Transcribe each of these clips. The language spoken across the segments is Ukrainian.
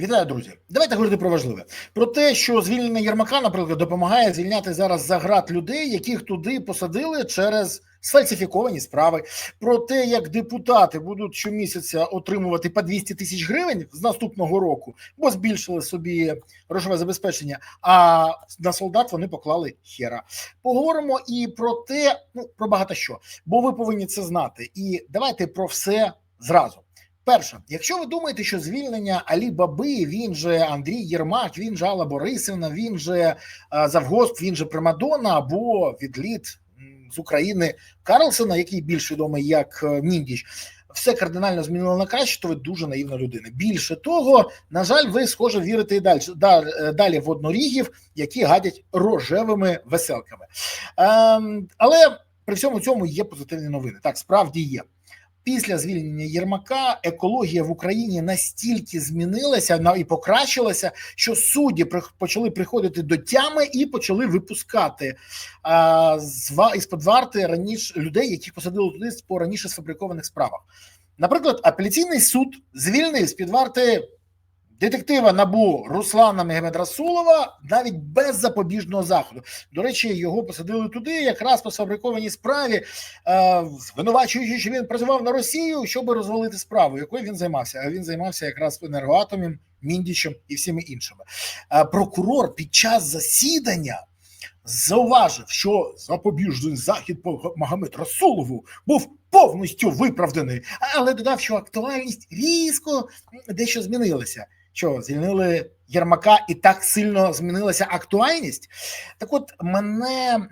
Вітаю, друзі. Давайте говорити про важливе. Про те, що звільнення Єрмака, наприклад, допомагає звільняти зараз за град людей, яких туди посадили через сфальсифіковані справи. Про те, як депутати будуть щомісяця отримувати по 200 тисяч гривень з наступного року, бо збільшили собі грошове забезпечення. А на солдат вони поклали хера. Поговоримо і про те, ну про багато що, бо ви повинні це знати. І давайте про все зразу. Перше, якщо ви думаєте, що звільнення Алі Баби, він же Андрій Єрмак, він же Алла Борисівна, він же е, Завгосп, він же Примадонна або відліт з України Карлсона, який більш відомий як е, Міндіч, все кардинально змінило на краще, то ви дуже наївна людина. Більше того, на жаль, ви схоже вірите і далі далі в однорігів, які гадять рожевими веселками. Ем, але при всьому цьому є позитивні новини. Так, справді є. Після звільнення Єрмака екологія в Україні настільки змінилася і покращилася, що судді почали приходити до тями і почали випускати а, з із-під варти раніше людей, яких посадили туди по раніше сфабрикованих справах. Наприклад, апеляційний суд звільнив з під варти детектива набу Руслана Мегмедрасулова навіть без запобіжного заходу. До речі, його посадили туди якраз по сфабрикованій справі, е, звинувачуючи, що він працював на Росію, щоб розвалити справу, якою він займався. А він займався якраз енергоатомом, Міндічем і всіми іншими. Е, прокурор під час засідання. Зауважив, що запобіжний захід по Магомед Расулову був повністю виправданий, але додав, що актуальність різко дещо змінилася. Що звільнили Єрмака, і так сильно змінилася актуальність. Так, от мене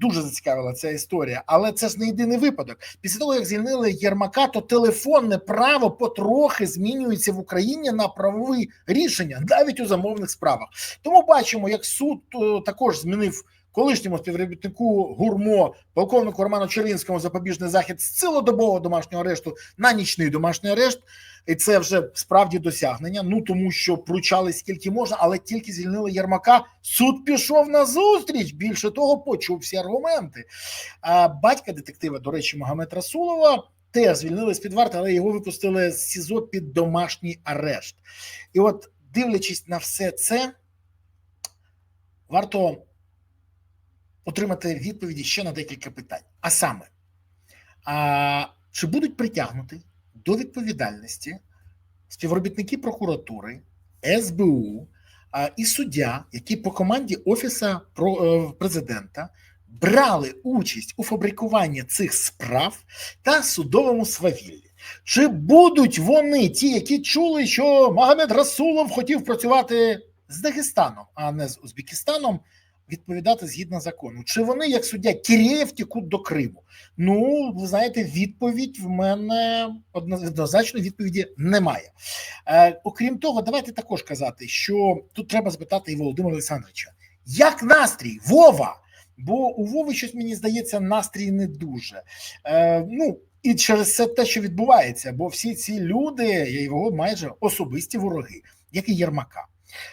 дуже зацікавила ця історія, але це ж не єдиний випадок. Після того, як звільнили Єрмака, то телефонне право потрохи змінюється в Україні на правові рішення, навіть у замовних справах. Тому бачимо, як суд е, також змінив. Колишньому співробітнику гурмо полковнику Роману Червінському запобіжний захід з цілодобового домашнього арешту на нічний домашній арешт, і це вже справді досягнення. Ну тому що пручали скільки можна, але тільки звільнили Єрмака. Суд пішов на зустріч. Більше того, почув всі аргументи. А батька детектива, до речі, Магомед Расулова. Теж звільнили з під варти, але його випустили з СІЗО під домашній арешт. І от, дивлячись на все це, варто отримати відповіді ще на декілька питань. А саме, а, чи будуть притягнути до відповідальності співробітники прокуратури, СБУ а, і суддя, які по команді Офіса е, президента брали участь у фабрикуванні цих справ та судовому свавіллі? Чи будуть вони ті, які чули, що Магомед Расулов хотів працювати з Дагестаном, а не з Узбекистаном? Відповідати згідно закону. Чи вони, як суддя Кірєєв, тікуть до Криму? Ну, ви знаєте, відповідь в мене однозначно відповіді немає. Е, окрім того, давайте також казати, що тут треба запитати і Володимира Олександровича, як настрій? Вова? Бо у Вови щось мені здається, настрій не дуже. Е, ну, і через це те, що відбувається, бо всі ці люди я його майже особисті вороги, як і Єрмака.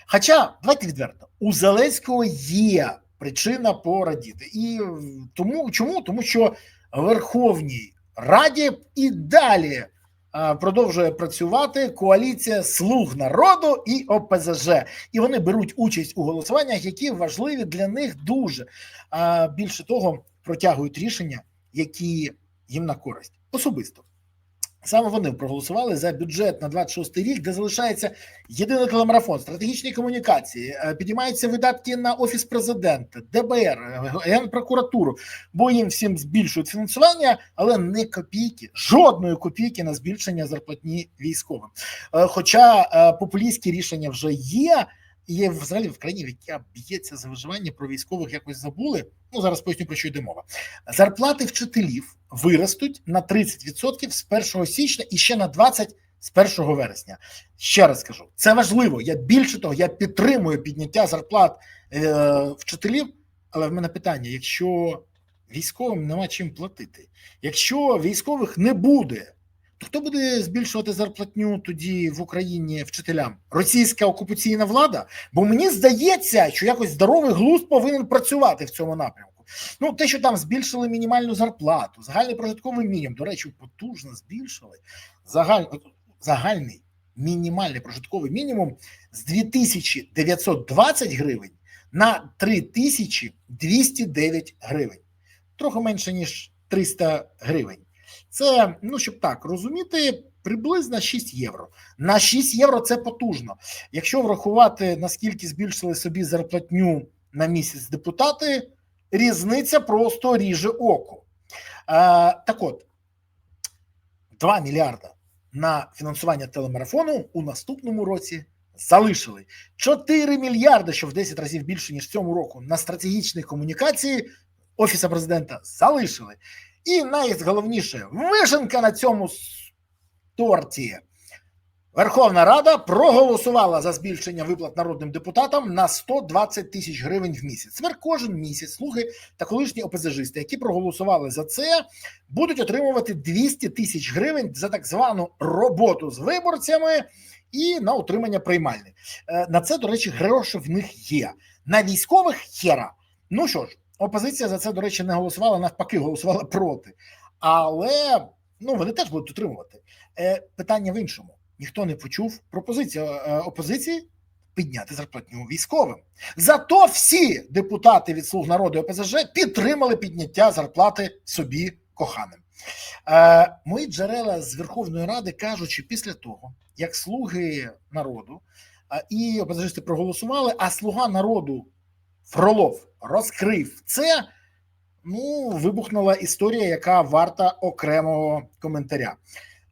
Хоча давайте відверто, у Зеленського є причина порадіти, і тому чому? Тому що Верховній Раді і далі продовжує працювати коаліція Слуг народу і ОПЗЖ, і вони беруть участь у голосуваннях, які важливі для них дуже. Більше того, протягують рішення, які їм на користь особисто. Саме вони проголосували за бюджет на 26 рік, де залишається єдиний телемарафон, стратегічні комунікації, е, підіймаються видатки на офіс президента, ДБР, е, генпрокуратуру, бо їм всім збільшують фінансування, але не копійки, жодної копійки на збільшення зарплатні військовим. Е, Хоча популістські рішення вже є. Є взагалі в країні, яка б'ється за виживання про військових, якось забули. Ну зараз поясню про що йде мова. Зарплати вчителів виростуть на 30% з 1 січня і ще на 20% з 1 вересня. Ще раз скажу, це важливо. Я більше того, я підтримую підняття зарплат е, вчителів. Але в мене питання: якщо військовим нема чим платити, якщо військових не буде, хто буде збільшувати зарплатню тоді в Україні вчителям? Російська окупаційна влада? Бо мені здається, що якось здоровий глузд повинен працювати в цьому напрямку. Ну, те, що там збільшили мінімальну зарплату, загальний прожитковий мінімум, до речі, потужно збільшили. Загаль... Загальний мінімальний прожитковий мінімум з 2920 гривень на 3209 гривень, трохи менше ніж 300 гривень. Це, ну щоб так розуміти, приблизно 6 євро. На 6 євро це потужно. Якщо врахувати, наскільки збільшили собі зарплатню на місяць депутати, різниця просто ріже око. А, так от, 2 мільярда на фінансування телемарафону у наступному році залишили 4 мільярди, що в 10 разів більше ніж цьому року, на стратегічні комунікації офіса президента залишили. І найголовніше вишенка на цьому торті. Верховна Рада проголосувала за збільшення виплат народним депутатам на 120 тисяч гривень в місяць. Тепер кожен місяць слуги та колишні ОПЗЖисти, які проголосували за це, будуть отримувати 200 тисяч гривень за так звану роботу з виборцями і на утримання приймальних. Е, На це, до речі, гроші в них є. На військових хера. Ну що ж, опозиція за це, до речі, не голосувала, навпаки, голосувала проти. Але ну вони теж будуть отримувати. Е, Питання в іншому. Ніхто не почув пропозицію е, опозиції підняти зарплатню військовим. Зато всі депутати від слуг народу ОПЗЖ підтримали підняття зарплати собі коханим. Е, мої джерела з Верховної Ради кажуть, що після того, як слуги народу е, і опозицісти проголосували, а слуга народу Фролов розкрив це. Ну, вибухнула історія, яка варта окремого коментаря.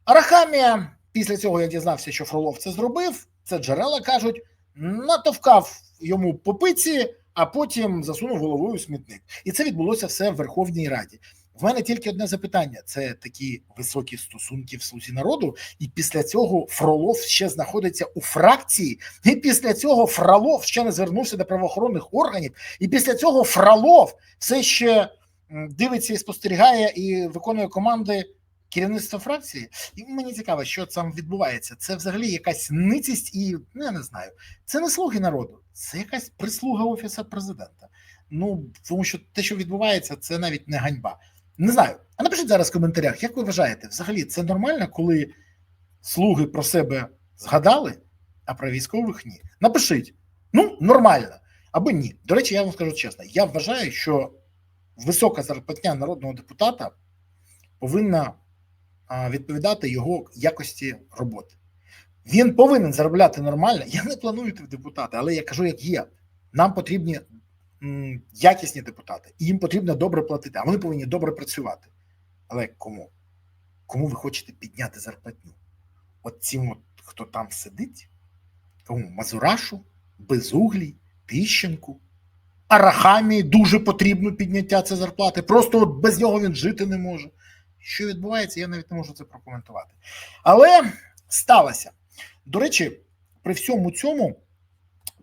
Арахамія, після цього я дізнався, що Фролов це зробив. Це джерела кажуть, натовкав йому по пиці, а потім засунув головою смітник. І це відбулося все в Верховній Раді. В мене тільки одне запитання: це такі високі стосунки в слузі народу, і після цього Фролов ще знаходиться у фракції. І після цього Фролов ще не звернувся до правоохоронних органів. І після цього Фролов все ще дивиться і спостерігає і виконує команди керівництва фракції. І мені цікаво, що там відбувається. Це взагалі якась ницість, і ну я не знаю. Це не слуги народу, це якась прислуга офісу президента. Ну тому що те, що відбувається, це навіть не ганьба. Не знаю. А напишіть зараз в коментарях, як ви вважаєте, взагалі це нормально, коли слуги про себе згадали, а про військових ні. Напишіть. Ну, нормально або ні. До речі, я вам скажу чесно, я вважаю, що висока зарплатня народного депутата повинна відповідати його якості роботи. Він повинен заробляти нормально. Я не планую йти в депутати, але я кажу, як є. Нам потрібні якісні депутати, і їм потрібно добре платити, а вони повинні добре працювати. Але кому? Кому ви хочете підняти зарплатню? От цим, от, хто там сидить, кому Мазурашу, Безуглій, Тищенку, Арахамії дуже потрібно підняття цієї зарплати. Просто от без нього він жити не може. Що відбувається, я навіть не можу це прокоментувати. Але сталося. До речі, при всьому цьому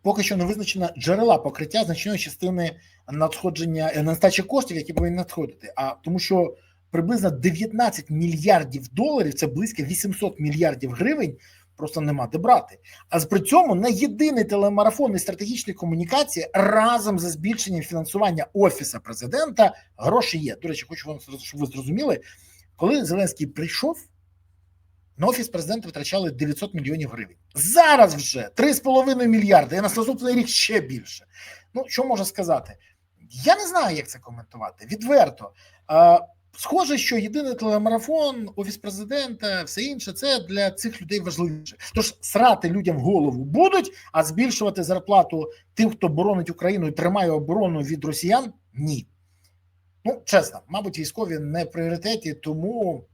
поки що не визначена джерела покриття значної частини надходження нестачі коштів, які повинні надходити. А тому, що приблизно 19 мільярдів доларів це близько 800 мільярдів гривень. Просто нема де брати. А при цьому на єдиний телемарафон і стратегічні комунікації разом за збільшенням фінансування офіса президента гроші є. До речі, хочу вам щоб ви зрозуміли, коли Зеленський прийшов, на офіс президента витрачали 900 мільйонів гривень. Зараз вже 3,5 мільярди, і на наступний рік ще більше. Ну що можу сказати? Я не знаю, як це коментувати. Відверто. Схоже, що єдиний телемарафон, офіс президента, все інше це для цих людей важливіше. Тож срати людям голову будуть, а збільшувати зарплату тим, хто боронить Україну і тримає оборону від росіян ні. Ну, чесно, мабуть, військові не в пріоритеті, тому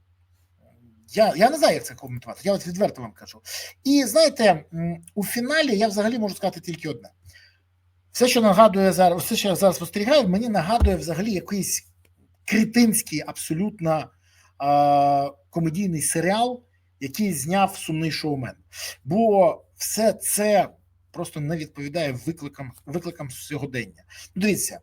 я я не знаю, як це коментувати. Я от відверто вам кажу. І знаєте, у фіналі я взагалі можу сказати тільки одне: все, що нагадує зараз, все, що я зараз спостерігаю, мені нагадує взагалі якийсь критинський, абсолютно е, комедійний серіал, який зняв сумний шоумен. Бо все це просто не відповідає викликам викликам сьогодення. Дивіться.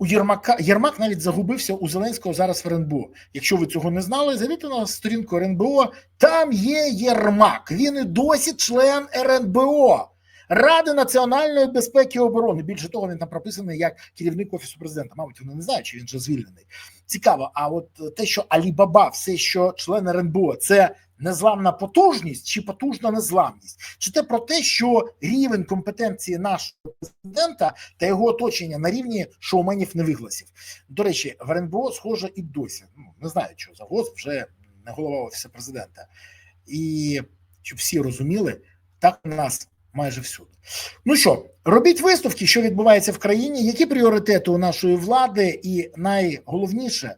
У Єрмака Єрмак навіть загубився у Зеленського зараз в РНБО. Якщо ви цього не знали, зайдіть на сторінку РНБО. Там є Єрмак. Він і досі член РНБО. Ради національної безпеки і оборони. Більше того, він там прописаний як керівник офісу президента. Мабуть, вони не знають, чи він вже звільнений. Цікаво. А от те, що Алібаба, все, що член РНБО, це незламна потужність чи потужна незламність, чи те про те, що рівень компетенції нашого президента та його оточення на рівні шоуменів невигласів. До речі, в РНБО схоже і досі. Ну не знаю, що за ГОС вже не голова офісу президента, і щоб всі розуміли, так у нас майже всюди. Ну що, робіть висновки, що відбувається в країні, які пріоритети у нашої влади, і найголовніше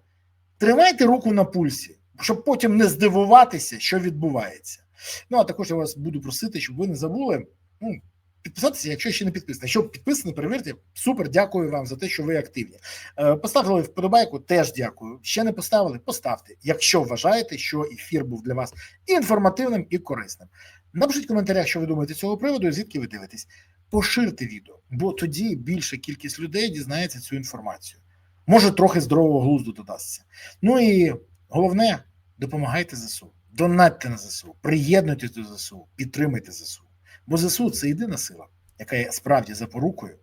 тримайте руку на пульсі, щоб потім не здивуватися, що відбувається. Ну а також я вас буду просити, щоб ви не забули. Ну, Підписатися, якщо ще не підписані. Якщо підписані, перевірте. Супер, дякую вам за те, що ви активні. Е, Поставили вподобайку, теж дякую. Ще не поставили, поставте, якщо вважаєте, що ефір був для вас інформативним і корисним. Напишіть в коментарях, що ви думаєте з цього приводу, і звідки ви дивитесь. Поширте відео, бо тоді більша кількість людей дізнається цю інформацію. Може, трохи здорового глузду додасться. Ну і головне, допомагайте ЗСУ, донатьте на ЗСУ, приєднуйтесь до ЗСУ, підтримуйте ЗСУ. Бо ЗСУ це єдина сила, яка є справді запорукою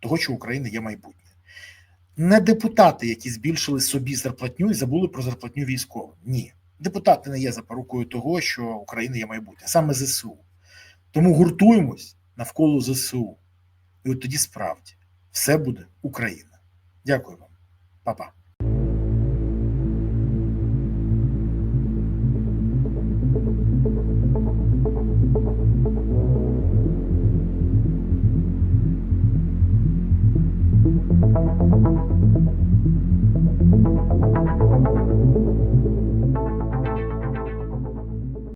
того, що України є майбутнє. Не депутати, які збільшили собі зарплатню і забули про зарплатню військовим. Ні. Депутати не є запорукою того, що Україна є майбутнє, саме ЗСУ. Тому гуртуємось навколо ЗСУ. І от тоді справді все буде Україна. Дякую вам, Па-па.